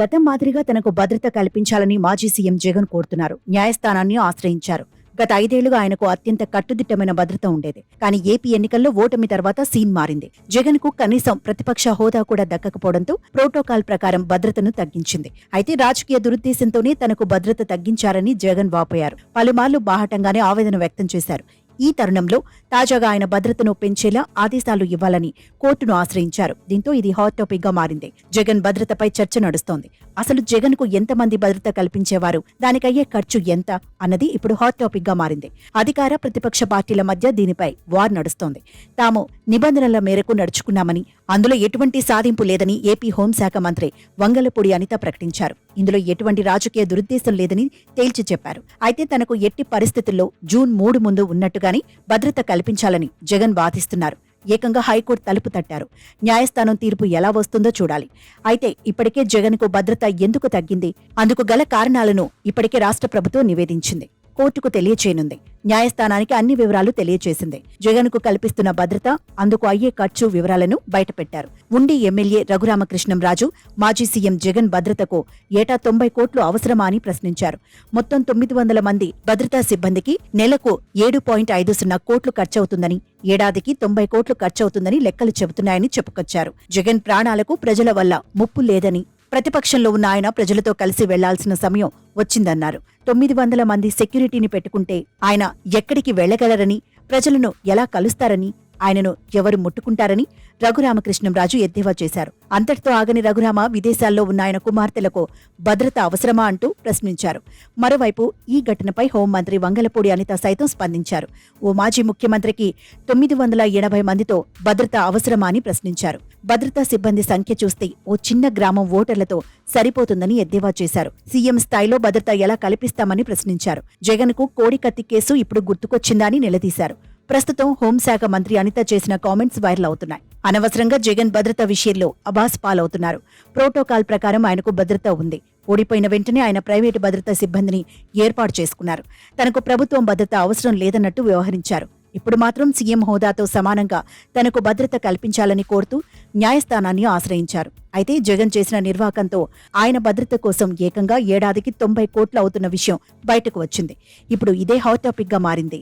గతం మాదిరిగా తనకు భద్రత కల్పించాలని మాజీ సీఎం జగన్ కోరుతున్నారు. న్యాయస్థానాన్ని ఆశ్రయించారు. గత ఐదేళ్ళుగా ఆయనకు అత్యంత కట్టుదిట్టమైన భద్రత ఉండేది. కానీ ఏపీ ఎన్నికల్లో ఓటమి తర్వాత సీన్ మారింది. జగన్కు కనీసం ప్రతిపక్ష హోదా కూడా దక్కకపోవడంతో ప్రోటోకాల్ ప్రకారం భద్రతను తగ్గించింది. అయితే రాజకీయ దురుద్దేశంతోనే తనకు భద్రత తగ్గించారని జగన్ వాపోయారు. పలుమార్లు బాహటంగానే ఆవేదన వ్యక్తం చేశారు. ఈ తరుణంలో తాజాగా ఆయన భద్రతను పెంచేలా ఆదేశాలు ఇవ్వాలని కోర్టును ఆశ్రయించారు. దీంతో ఇది హాట్ టాపిక్గా మారింది. జగన్ భద్రతపై చర్చ నడుస్తోంది. అసలు జగన్కు ఎంతమంది భద్రత కల్పించేవారు? దానికయ్యే ఖర్చు ఎంత? అన్నది ఇప్పుడు హాట్ టాపిక్గా మారింది. అధికార ప్రతిపక్ష పార్టీల మధ్య దీనిపై వార్ నడుస్తోంది. తాము నిబంధనల మేరకు నడుచుకున్నామని అందులో ఎటువంటి సాధింపు లేదని ఏపీ హోంశాఖ మంత్రి వంగలపూడి అనిత ప్రకటించారు. ఇందులో ఎటువంటి రాజకీయ దురుద్దేశం లేదని తేల్చి చెప్పారు. అయితే తనకు ఎట్టి పరిస్థితుల్లో జూన్ మూడు ముందు ఉన్నట్టు గాని భద్రత కల్పించాలని జగన్ వాదిస్తున్నారు. ఏకంగా హైకోర్టు తలుపు తట్టారు. న్యాయస్థానం తీర్పు ఎలా వస్తుందో చూడాలి. అయితే ఇప్పటికే జగన్కు భద్రత ఎందుకు తగ్గింది? అందుకు గల కారణాలను ఇప్పటికే రాష్ట్ర ప్రభుత్వం నివేదించింది. కోర్టుకు తెలియచేయనుంది. న్యాయస్థానానికి అన్ని వివరాలు తెలియచేసింది. జగన్కు కల్పిస్తున్న భద్రత అందుకు అయ్యే ఖర్చు వివరాలను బయటపెట్టారు. ఉండి ఎమ్మెల్యే రఘురామకృష్ణంరాజు మాజీ సీఎం జగన్ భద్రతకు ఏటా తొంభై కోట్లు అవసరమా అని ప్రశ్నించారు. మొత్తం తొమ్మిది వందల మంది భద్రతా సిబ్బందికి నెలకు ఏడు పాయింట్ ఐదు సున్నా కోట్లు ఖర్చవుతుందని ఏడాదికి తొంభై కోట్లు ఖర్చవుతుందని లెక్కలు చెబుతున్నాయని చెప్పుకొచ్చారు. జగన్ ప్రాణాలకు ప్రజల వల్ల ముప్పు లేదని ప్రతిపక్షంలో ఉన్న ఆయన ప్రజలతో కలిసి వెళ్ళాల్సిన సమయం వచ్చిందన్నారు. తొమ్మిది వందల మంది సెక్యూరిటీని పెట్టుకుంటే ఆయన ఎక్కడికి వెళ్ళగలరని ప్రజలను ఎలా కలుస్తారని ఆయనను ఎవరు ముట్టుకుంటారని రఘురామకృష్ణంరాజు ఎద్దేవా చేశారు. అంతటితో ఆగని రఘురామ విదేశాల్లో ఉన్న ఆయన కుమార్తెలకు భద్రత అవసరమా అంటూ ప్రశ్నించారు. మరోవైపు ఈ ఘటనపై హోంమంత్రి వంగలపూడి అనిత సైతం స్పందించారు. ఓ మాజీ ముఖ్యమంత్రికి తొమ్మిది వందల ఎనభై మందితో భద్రత అవసరమా అని ప్రశ్నించారు. భద్రతా సిబ్బంది సంఖ్య చూస్తే ఓ చిన్న గ్రామం ఓటర్లతో సరిపోతుందని ఎద్దేవా చేశారు. సీఎం స్థాయిలో భద్రత ఎలా కల్పిస్తామని ప్రశ్నించారు. జగన్కు కోడి కోడికత్తి కేసు ఇప్పుడు గుర్తుకొచ్చిందా అని నిలదీశారు. ప్రస్తుతం హోంశాఖ మంత్రి అనిత చేసిన కామెంట్స్ వైరల్ అవుతున్నాయి. అనవసరంగా జగన్ భద్రత విషయంలో అబాస్ పాలవుతున్నారు. ప్రోటోకాల్ ప్రకారం ఆయనకు భద్రత ఉంది. ఓడిపోయిన వెంటనే ఆయన ప్రైవేటు భద్రతా సిబ్బందిని ఏర్పాటు చేసుకున్నారు. తనకు ప్రభుత్వం భద్రత అవసరం లేదన్నట్టు వ్యవహరించారు. ఇప్పుడు మాత్రం సీఎం హోదాతో సమానంగా తనకు భద్రత కల్పించాలని కోరుతూ న్యాయస్థానాన్ని ఆశ్రయించారు. అయితే జగన్ చేసిన నిర్వాకంతో ఆయన భద్రత కోసం ఏకంగా ఏడాదికి తొంభై కోట్లు అవుతున్న విషయం బయటకు వచ్చింది. ఇప్పుడు ఇదే హాట్ టాపిక్గా మారింది.